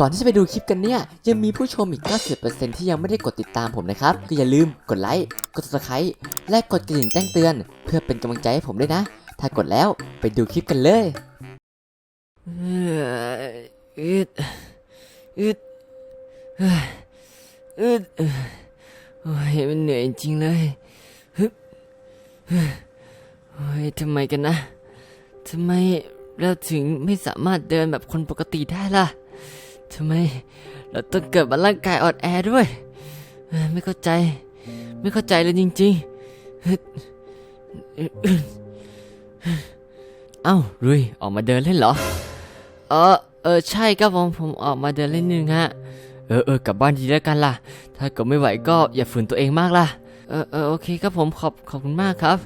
ก่อนที่จะไปดูคลิปกันเนี่ย ยังมีผู้ชมอีก 90%ที่ยังไม่ได้กดติดตามผมนะครับ ก็อย่าลืมกดไลค์ กด subscribe และกดกระดิ่งแจ้งเตือน เพื่อเป็นกำลังใจให้ผมด้วยนะ ถ้ากดแล้วไปดูคลิปกันเลยอึดอึดอึดโอ้ยมันเหนื่อยจริงเลยฮึบเฮ้ยโอ้ยทำไมกันนะทำไมเราถึงไม่สามารถเดินแบบคนปกติได้ล่ะ ทำไม เราต้องเกิดมาร่างกายอ่อนแอด้วย ไม่เข้าใจ ไม่เข้าใจเลยจริงๆ เอ้ารุยออกมาเดินเล่นเหรอ เออเออใช่ครับผมผมออกมาเดินเล่นนึงฮะ เออเออกลับบ้านดีแล้วกันล่ะ ถ้าเกิดไม่ไหวก็อย่าฝืนตัวเองมากล่ะ เออเออโอเคครับผมขอบขอบคุณมากครับ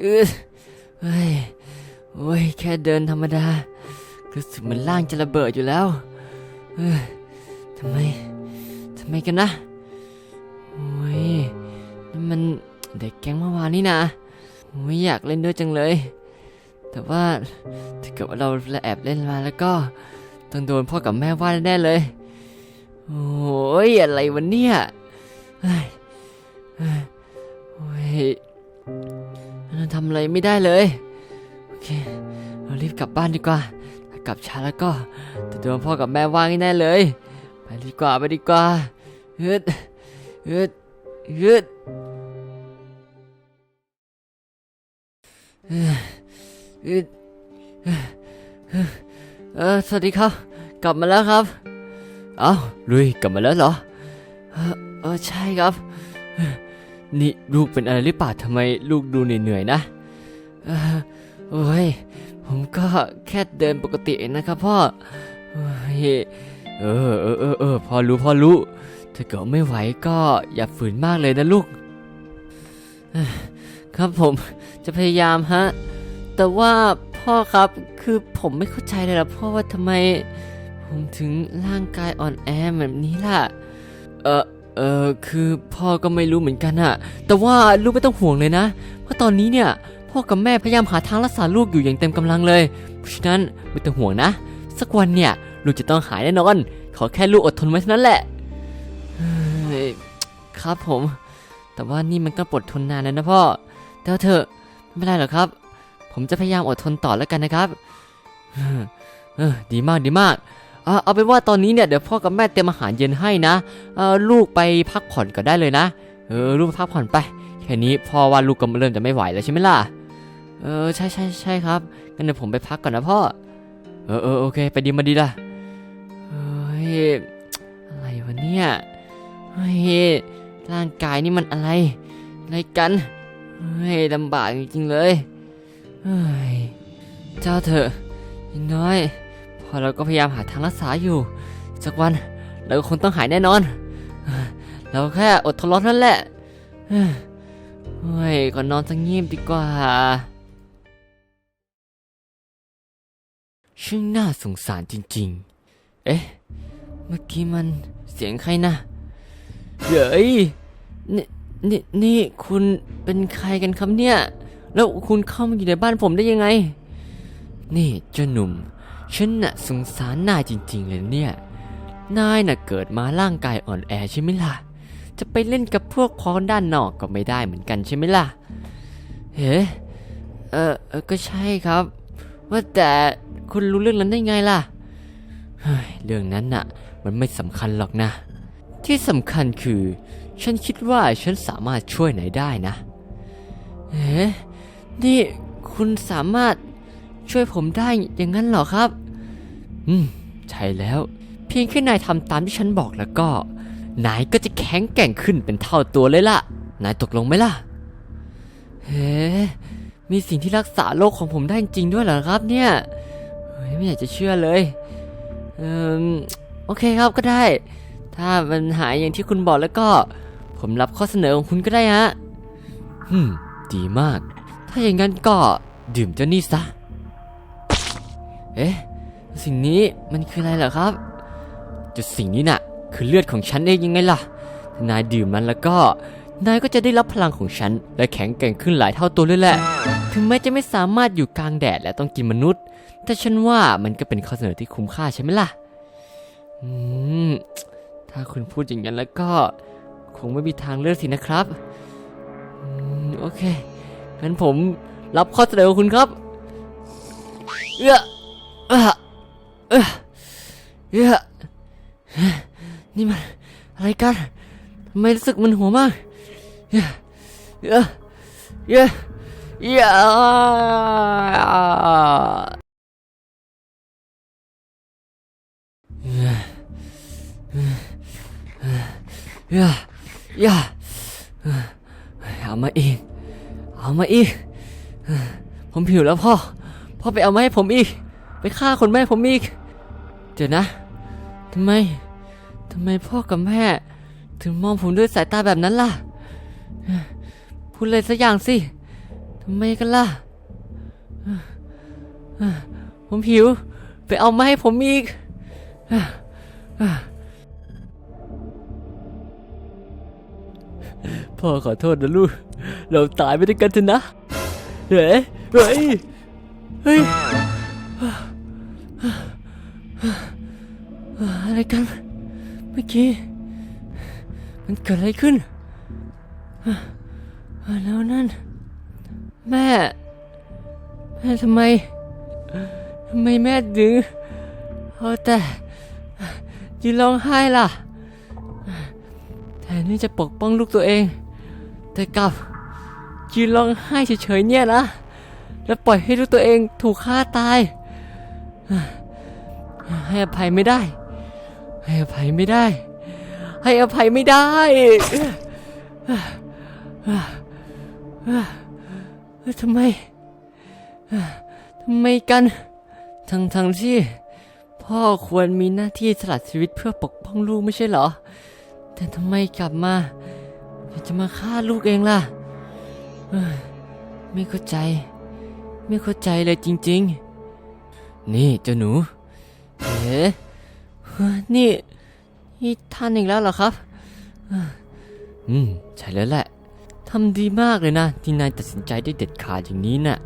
เออเฮ้ยโอ้ยแค่เดินธรรมดา รู้สึกเหมือนร่างจะระเบิดอยู่แล้ว เออทำไม ทำไมกันนะ โอ้ยนั่นมันเด็กแก๊งเมื่อวานนี่นะโอ้ยอยากเล่นด้วยจังเลย แต่ว่าถ้าเกิดว่าเราแอบเล่นมาแล้วก็ต้องโดนพ่อกับแม่ว่าแน่เลย โอ้ยอะไรวันเนี้ยเฮ้ยโอ้ยเราทำอะไรไม่ได้เลย โอเค เรารีบกลับบ้านดีกว่า กลับช้าแล้วก็จะโดนพ่อกับแม่ว่าแน่เลย ไปดีกว่าไปดีกว่าฮึดฮึดฮึดเฮ้ยฮึดเออสวัสดีครับ กลับมาแล้วครับ เอ้าลุยกลับมาแล้วเหรอเออใช่ครับ นี่ลูกเป็นอะไรหรือเปล่าทำไมลูกดูเหนื่อยๆนะเออโอ้ย ผมก็แค่เดินปกติเองนะครับพ่อเออเออเออเออพอรู้พอรู้ ถ้าเกิดไม่ไหวก็อย่าฝืนมากเลยนะลูก ครับผมจะพยายามฮะ แต่ว่าพ่อครับคือผมไม่เข้าใจเลยล่ะพ่อว่าทำไม ผมถึงร่างกายอ่อนแอแบบนี้ล่ะ เออเออคือพ่อก็ไม่รู้เหมือนกันอะแต่ว่าลูกไม่ต้องห่วงเลยนะ เพราะตอนนี้เนี่ย พ่อกับแม่พยายามหาทางรักษาลูกอยู่อย่างเต็มกำลังเลยเพราะฉะนั้นไม่ต้องห่วงนะ สักวันเนี่ยลูกจะต้องหายแน่นอน ขอแค่ลูกอดทนไว้เท่านั้นแหละเฮ้ยครับผม แต่ว่านี่มันก็ปวดทนนานแล้วนะพ่อแต่ว่าเถอะไม่เป็นไรหรอกครับ ผมจะพยายามอดทนต่อแล้วกันนะครับเออดีมากดีมากเอาเป็นว่าตอนนี้เนี่ยเดี๋ยวพ่อกับแม่เตรียมอาหารเย็นให้นะลูกไปพักผ่อนก็ได้เลยนะ เออลูกพักผ่อนไป แค่นี้พ่อว่าลูกก็เริ่มจะไม่ไหวแล้วใช่ไหมล่ะ เออใช่ใช่ใช่ครับงั้นเดี๋ยวผมไปพักก่อนนะพ่อ เออเออโอเค ไปดีมาดีล่ะเฮ้ยอะไรวะเนี่ยเฮ้ยร่างกายนี่มันอะไรอะไรกันเฮ้ยลำบากจริงๆเลยเฮ้ยเจ้าเถอะอย่างน้อย พอเราก็พยายามหาทางรักษาอยู่สักวันเราก็คงต้องหายแน่นอนเฮ้ยเราแค่อดทนรอนั้นแหละเฮ้ยเฮ้ยก่อนนอนสักงีบดีกว่า ช่างน่าสงสารจริงๆ เอ๊ะ เมื่อกี้มันเสียงใครนะเฮ้ยนี่นี่นี่คุณเป็นใครกันครับเนี่ย แล้วคุณเข้ามาอยู่ในบ้านผมได้ยังไง นี่เจ้าหนุ่ม ฉันน่ะสงสารนายจริง ๆ เลยเนี่ย นายน่ะเกิดมาร่างกายอ่อนแอใช่ไหมล่ะ จะไปเล่นกับพวกพ้องด้านนอกก็ไม่ได้เหมือนกันใช่ไหมล่ะ เฮ้ เออก็ใช่ครับ ว่าแต่คุณรู้เรื่องนั้นได้ไงล่ะ เฮ้ย เรื่องนั้นน่ะ มันไม่สำคัญหรอกนะ ที่สำคัญคือ ฉันคิดว่าฉันสามารถช่วยนายได้นะ เอ๊ะ นี่คุณสามารถช่วยผมได้อย่างนั้นเหรอครับ อืม ใช่แล้ว เพียงแค่นายทำตามที่ฉันบอกแล้วก็ นายก็จะแข็งแกร่งขึ้นเป็นเท่าตัวเลยล่ะ นายตกลงไหมล่ะ เฮ้ มีสิ่งที่รักษาโรคของผมได้จริงด้วยเหรอครับเนี่ยเฮ้ยไม่อยากจะเชื่อเลยเออโอเคครับก็ได้ ถ้ามันหายอย่างที่คุณบอกแล้วก็ ผมรับข้อเสนอของคุณก็ได้ฮะอืมดีมาก ถ้าอย่างนั้นก็ดื่มเจ้านี่ซะ เอ๊ะ สิ่งนี้มันคืออะไรเหรอครับจุดสิ่งนี้น่ะ คือเลือดของฉันเองยังไงล่ะถ้านายดื่มมันแล้วก็ นายก็จะได้รับพลังของฉัน และแข็งแกร่งขึ้นหลายเท่าตัวเลยแหละ ถึงแม้จะไม่สามารถอยู่กลางแดดและต้องกินมนุษย์ แต่ฉันว่ามันก็เป็นข้อเสนอที่คุ้มค่าใช่ไหมล่ะ อืม ถ้าคุณพูดอย่างนั้นแล้วก็ คงไม่มีทางเลือกสินะครับ อืม โอเค งั้นผมรับข้อเสนอของคุณครับ เอื้อเอื้อเอื้อเอื้อนี่มันอะไรกันทำไมรู้สึกมันหัวมาก เยอะเยอะเยอะย่าย่าเอามาอีก เอามาอีก ผมผิวแล้วพ่อ พ่อไปเอามาให้ผมอีก ไปฆ่าคนแม่ผมอีก เดี๋ยวนะ ทำไม ทำไมพ่อกับแม่ ถึงมองผมด้วยสายตาแบบนั้นล่ะ พูดเลยสักอย่างสิทำไมกันล่ะ ผมผิว ไปเอามาให้ผมอีกพ่อขอโทษนะลูก เราตายไปด้วยกันเถอะนะ เฮ้ย เฮ้ย เฮ้ย อะไรกัน เมื่อกี้ มันเกิดอะไรขึ้น แล้วนั่น แม่ แม่ทำไมทำไมแม่ดึงเอาแต่ยืนร้องไห้ล่ะแทนที่จะปกป้องลูกตัวเอง แต่กลับยืนร้องไห้เฉยๆเนี่ยนะแล้วปล่อยให้ลูกตัวเองถูกฆ่าตาย ให้อภัยไม่ได้ ให้อภัยไม่ได้ ให้อภัยไม่ได้ ทำไมทำไมกัน ทั้งทั้งที่ พ่อควรมีหน้าที่สละชีวิตเพื่อปกป้องลูกไม่ใช่เหรอ แต่ทำไมกลับมาจะมาฆ่าลูกเองล่ะ ไม่เข้าใจ ไม่เข้าใจเลยจริง ๆ นี่เจ้าหนู เอ๊ะเฮ้นี่นี่ท่านอีกแล้วเหรอครับ อืม ใช่แล้วแหละ ทำดีมากเลยนะ ที่นายตัดสินใจได้เด็ดขาดอย่างนี้น่ะ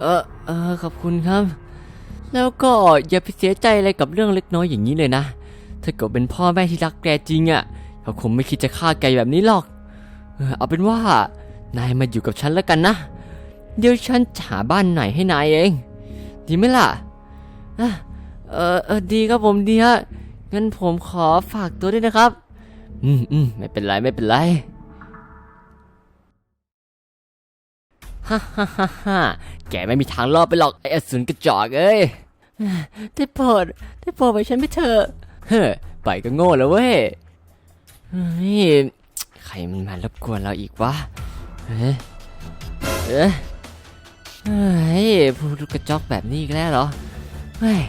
เออเออขอบคุณครับ แล้วก็อย่าไปเสียใจอะไรกับเรื่องเล็กน้อยอย่างนี้เลยนะ ถ้าเกิดเป็นพ่อแม่ที่รักแกจริงอะ่ะเขาคงไม่คิดจะฆ่าแกแบบนี้หรอก เอาเป็นว่านายมาอยู่กับฉันแล้วกันนะ เดี๋ยวฉันหาบ้านไหนให้นายเอง ดีไหมล่ะเออเออดีครับผมดีฮะงั้นผมขอฝากตัวด้วยนะครับ อืมอืมไม่เป็นไรไม่เป็นไร ฮ่าฮ่าฮ่าฮ่าแกไม่มีทางรอดไปหรอกไอ้อสูรกระจอกเอ้ยได้โปรดได้โปรดไปฉันไปเถอะเฮ้อไปก็โง่แล้วเว้ยเฮ้ยใครมันมารบกวนเราอีกวะเฮ้ยเอ้ยเฮ้ยพูดลูกกระจอกแบบนี้อีกแล้วเหรอเฮ้ย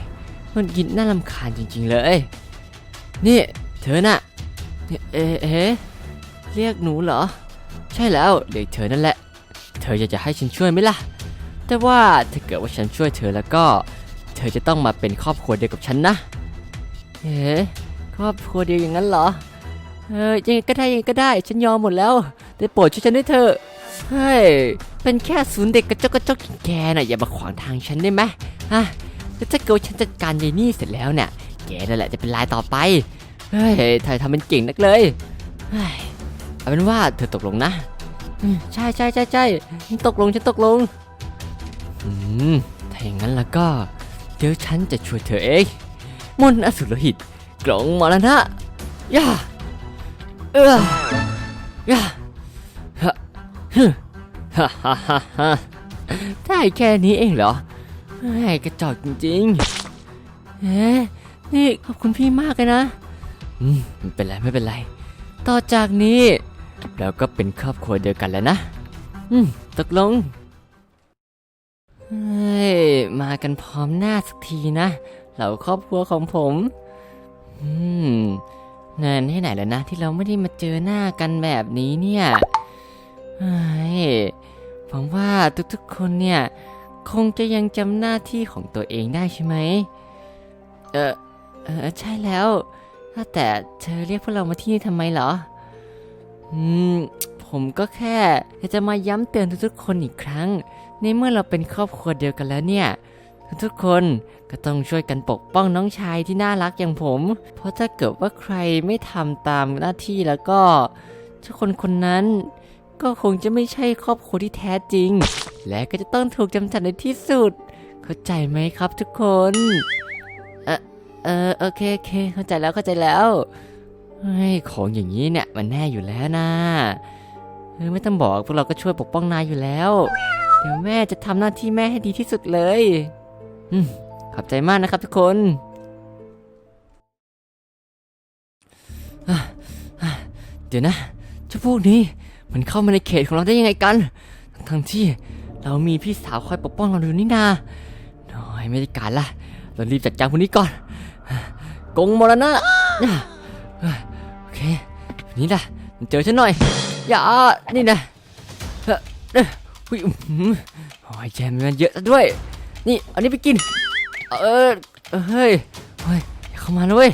มันกินน่ารำคาญจริง ๆ เลย นี่ เธอน่ะเนี่ยเอ๊ะเอ๊ะเรียกหนูเหรอ ใช่แล้วเรียกเธอนั่นแหละ เธออยากจะให้ฉันช่วยไหมล่ะ แต่ว่าถ้าเกิดว่าฉันช่วยเธอแล้วก็ เธอจะต้องมาเป็นครอบครัวเดียวกับฉันนะเอ๊ะครอบครัวเดียวอย่างนั้นเหรอ เออยังไงก็ได้ยังไงก็ได้ ฉันยอมหมดแล้ว แต่โปรดช่วยฉันด้วยเถอะเฮ้ย เป็นแค่ศูนย์เด็กกระจกกระจกอย่างแกน่ะอย่ามาขวางทางฉันได้ไหมฮะแล้วถ้าเกิดฉันจัดการยายนี่เสร็จแล้วเนี่ย แกนั่นแหละจะเป็นลายต่อไป เฮ้ยเธอทำเป็นเก่งนักเลย เฮ้ย เอาเป็นว่าเธอตกลงนะ ใช่ใช่ใช่ใช่ฉันตกลงฉันตกลง อืม ถ้าอย่างนั้นแล้วก็ เดี๋ยวฉันจะช่วยเธอเองมนต์อสุรหิตกล่องมรณะย่าเออย่าฮะฮึฮ่าฮ่าฮ่าฮ่าได้แค่นี้เองเหรอไอ้กระจอกจริงๆเอ๊ะนี่ขอบคุณพี่มากเลยนะ อืมไม่เป็นไรไม่เป็นไร ต่อจากนี้ เราก็เป็นครอบครัวเดียวกันแล้วนะ อืม ตกลง เฮ้ย มากันพร้อมหน้าสักทีนะ เหล่าครอบครัวของผม อืมนานที่ไหนแล้วนะ ที่เราไม่ได้มาเจอหน้ากันแบบนี้เนี่ยเฮ้ยผมว่าทุกๆคนเนี่ย คงจะยังจำหน้าที่ของตัวเองได้ใช่ไหม เออเออใช่แล้ว แต่เธอเรียกพวกเรามาที่นี่ทำไมเหรอ อืม ผมก็แค่จะมาย้ำเตือนทุกๆคนอีกครั้ง ในเมื่อเราเป็นครอบครัวเดียวกันแล้วเนี่ย ทุกคนก็ต้องช่วยกันปกป้องน้องชายที่น่ารักอย่างผม เพราะถ้าเกิดว่าใครไม่ทำตามหน้าที่แล้วก็เจ้าคนคนนั้น ก็คงจะไม่ใช่ครอบครัวที่แท้จริง และก็จะต้องถูกกำจัดในที่สุด เข้าใจไหมครับทุกคน เออเออโอเคโอเค เข้าใจแล้วเข้าใจแล้ว เฮ้ยของอย่างนี้เนี่ยมันแน่อยู่แล้วนะเออไม่ต้องบอกพวกเราก็ช่วยปกป้องนายอยู่แล้ว เดี๋ยวแม่จะทำหน้าที่แม่ให้ดีที่สุดเลยอขอบใจมากนะครับทุกคนเดี๋ยวนะเจ้าพวกนี้มันเข้ามาในเขตของเราได้ยังไงกัน ทั้งที่เรามีพี่สาวคอยปกป้องเราอยู่นี่นาน้อยไม่ได้การละเรารีบจัดการพวกนี้ก่อนกงมรณะะ เคนี่นะเจอฉันหน่อย อย่า นี่นะเอ่อเอ่ออุ้ยอื้อหือโอ้ยแจมมันเยอะซะด้วย นี่อันนี้ไปกิน เออเฮ้ยเฮ้ยเข้ามาเลยเว้ย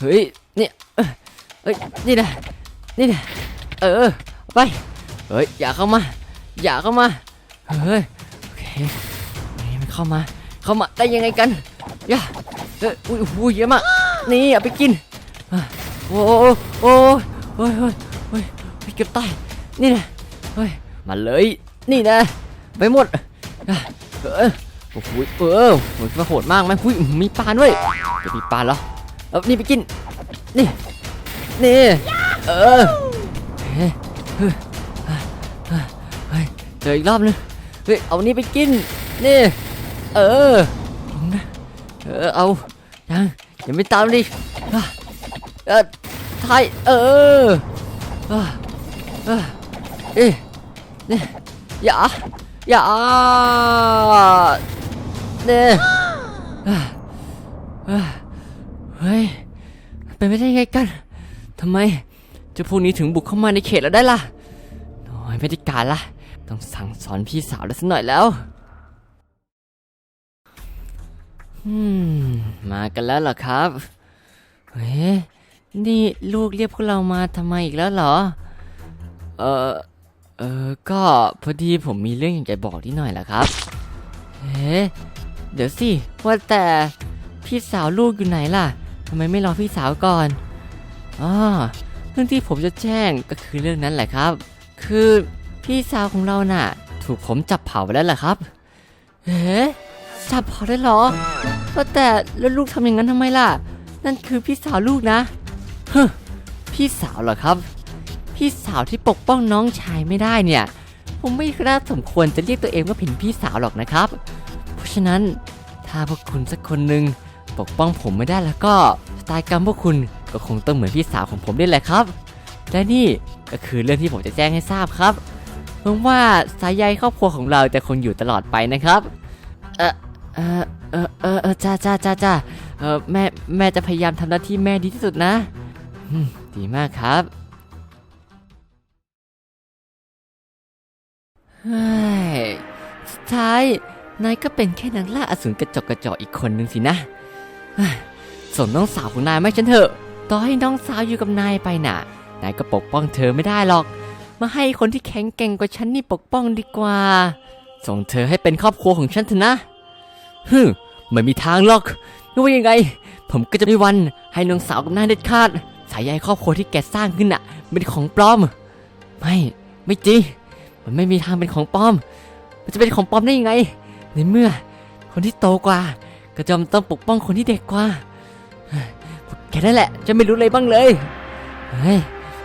เฮ้ยนี่เอ้ยนี่นะนี่นะเออไปเฮ้ยอย่าเข้ามา อย่าเข้ามาเฮ้ยโอเคนี่มันเข้ามา เข้ามาได้ยังไงกันอย่าเอยอุ้ยอุ้ยเยอะมากนี่เอาไปกินอะ โอ้โอ้โอ้โอ้ยโอ้ยโอ้ยโอ้ยเก็บใต้นี่นะเฮ้ยมาเลยนี่นะไปหมดเออโอ้โหเออโหมันโหดมากไหมหุ้ยมีปลาด้วยจะมีปลาเหรอเอานี่ไปกินนี่นี่เออเฮ้ยเฮ้ยเฮ้ยเฮ้ยเจออีกรอบนึงเฮ้ยเอานี่ไปกินนี่เออเออเอายังยังไม่ตามดิอะเออ ไทยเออเออเออเอ๊ะนี่อย่าอย่าเนี่ยอะอะเฮ้ยเป็นไม่ได้ไงกันทำไมเจ้าพวกนี้ถึงบุกเข้ามาในเขตเราได้ล่ะน้อยไม่ได้การละต้องสั่งสอนพี่สาวแล้วสักหน่อยแล้วอืมมากันแล้วเหรอครับเฮ้ย นี่ลูกเรียกพวกเรามาทำไมอีกแล้วเหรอ เออเออก็พอดีผมมีเรื่องอยากจะบอกนิดหน่อยแหละครับเอ๊ะเดี๋ยวสิ ว่าแต่พี่สาวลูกอยู่ไหนล่ะทำไมไม่รอพี่สาวก่อนอ๋อเรื่องที่ผมจะแจ้งก็คือเรื่องนั้นแหละครับ คือพี่สาวของเราน่ะ ถูกผมจับเผาไปแล้วแหละครับเอ๊ะจับเผาได้เหรอว่าแต่แล้วลูกทำอย่างนั้นทำไมล่ะ นั่นคือพี่สาวลูกนะ เฮ้พี่สาวเหรอครับ พี่สาวที่ปกป้องน้องชายไม่ได้เนี่ย ผมไม่น่าสมควรจะเรียกตัวเองว่าเป็นพี่สาวหรอกนะครับ เพราะฉะนั้นถ้าพวกคุณสักคนหนึ่งปกป้องผมไม่ได้แล้วก็ชะตากรรมพวกคุณก็คงต้องเหมือนพี่สาวของผมนี่แหละครับ และนี่ก็คือเรื่องที่ผมจะแจ้งให้ทราบครับหวังว่าสายใยครอบครัวของเราจะคงอยู่ตลอดไปนะครับ เออเออเออเออจ้าจ้าจ้าจ้าเออแม่แม่จะพยายามทำหน้าที่แม่ดีที่สุดนะ ดีมากครับสุดท้าย นายก็เป็นแค่นักล่าอสูรกระจกกระจอกอีกคนนึงสินะสมน้องสาวของนายไหมฉันเถอะ ต่อให้น้องสาวอยู่กับนายไปน่ะ นายก็ปกป้องเธอไม่ได้หรอก มาให้คนที่แข็งแกร่งกว่าฉันนี่ปกป้องดีกว่า ส่งเธอให้เป็นครอบครัวของฉันเถอะนะฮึไม่มีทางหรอกไม่ว่ายังไง ผมก็จะไม่วันให้น้องสาวกับนายเด็ดขาด สายใยครอบครัวที่แกสร้างขึ้นน่ะ เป็นของปลอม ไม่ไม่จริง มันไม่มีทางเป็นของปลอม มันจะเป็นของปลอมได้ยังไง ในเมื่อ คนที่โตกว่า ก็จำต้องปกป้องคนที่เด็กกว่าแกนั่นแหละ จะไม่รู้เลยบ้างเลยเฮ้ย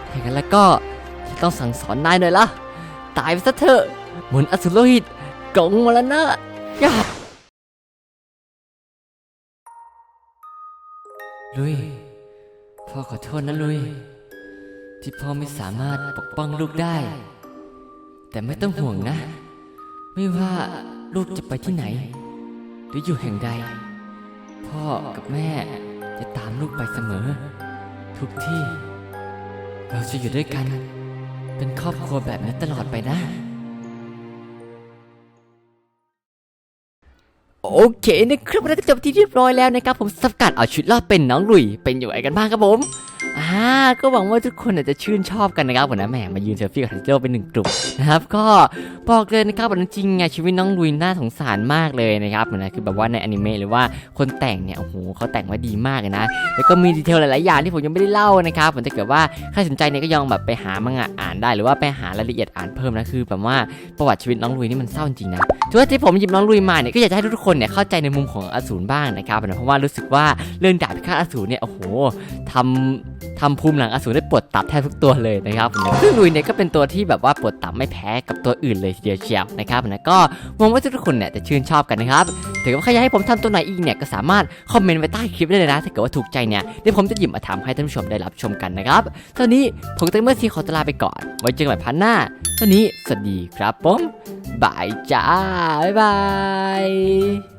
อย่างนั้นแล้วก็จะต้องสั่งสอนนายหน่อยละตายไปซะเถอะเหมือนอสุรโลหิตกงมาแล้วนะยาลุย พ่อขอโทษนะลุย ที่พ่อไม่สามารถปกป้องลูกได้ แต่ไม่ต้องห่วงนะ ไม่ว่าลูกจะไปที่ไหน หรืออยู่แห่งใด พ่อกับแม่จะตามลูกไปเสมอ ทุกที่ เราจะอยู่ด้วยกัน เป็นครอบครัวแบบนี้ตลอดไปนะ โอเคนะครับเราก็จบที่เรียบร้อยแล้วนะครับผมสกัดเอาชุดรอดเป็นน้องลุยเป็นอยู่ไงกันบ้างครับผมอ่าก็หวังว่าทุกคนอาจจะชื่นชอบกันนะครับผมนะแหมมายืนเซลฟี่กับทันจิโร่เป็นหนึ่งกลุ่มนะครับก็บอกเลยนะครับว่าจริงไงชีวิตน้องลุยน่าสงสารมากเลยนะครับผมนะคือแบบว่าในอนิเมะหรือว่าคนแต่งเนี่ยโอ้โหเขาแต่งมาดีมากเลยนะแล้วก็มีดีเทลหลายๆอย่างที่ผมยังไม่ได้เล่านะครับผมถ้าเกิดว่าใครสนใจเนี่ยก็ยองแบบไปหามังงะอ่านได้ หรือว่าไปหารายละเอียดอ่านเพิ่มนะคือแบบว่าประวัติชีวิตน้องลุยนี่มันเศร้าจริงนะถือว่าที่ผมหยิบน้องลุยมาเนี่ยก็อยากจะให้ทุกๆคนเนี่ยเข้าใจในมุมของอสูรบ้างนะครับเพราะว่ารู้สึกว่าเรื่องดาบพิฆาตอสูรเนี่ยโอ้โหทำ ทำภูมิหลังอสูรได้ปวดตับแทบทุกตัวเลยนะครับซึ่งลุยเนี่ยก็เป็นตัวที่แบบว่าปวดตับไม่แพ้กับตัวอื่นเลยทีเดียวเชียวนะครับนะก็หวังว่าทุกคนเนี่ยจะชื่นชอบกันนะครับถือว่าใครอยากให้ผมทำตัวไหนอีกเนี่ยก็สามารถคอมเมนต์ไว้ใต้คลิปได้เลยนะถ้าเกิดว่าถูกใจเนี่ยเดี๋ยวผมจะหยิบมาทำให้ท่านผู้ชมได้รับชมกันนะครับตอนนี้ผมกับเมื่อซีขอตลาไปก่อน ไว้เจอกันใหม่พันหน้าตอนนี้สวัสดีครับผมบายจ้าบ๊ายบาย